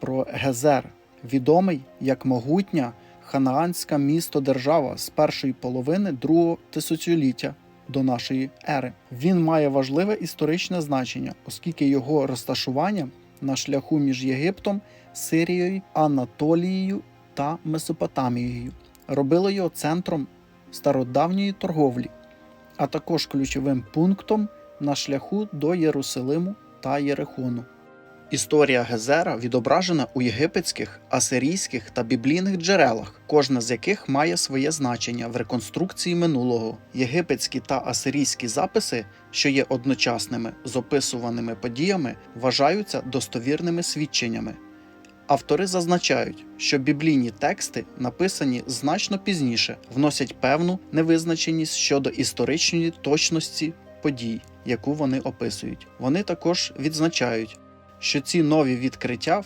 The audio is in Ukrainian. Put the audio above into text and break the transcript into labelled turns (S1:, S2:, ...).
S1: про Гезер, відомий як могутня ханаанська місто-держава з першої половини другого тисячоліття до нашої ери. Він має важливе історичне значення, оскільки його розташування на шляху між Єгиптом, Сирією, Анатолією та Месопотамією робило його центром стародавньої торговлі, а також ключовим пунктом на шляху до Єрусалиму та Єрихону. Історія Гезера відображена у єгипетських, асирійських та біблійних джерелах, кожна з яких має своє значення в реконструкції минулого. Єгипетські та асирійські записи, що є одночасними з описуваними подіями, вважаються достовірними свідченнями. Автори зазначають, що біблійні тексти, написані значно пізніше, вносять певну невизначеність щодо історичної точності подій, яку вони описують. Вони також відзначають, що ці нові відкриття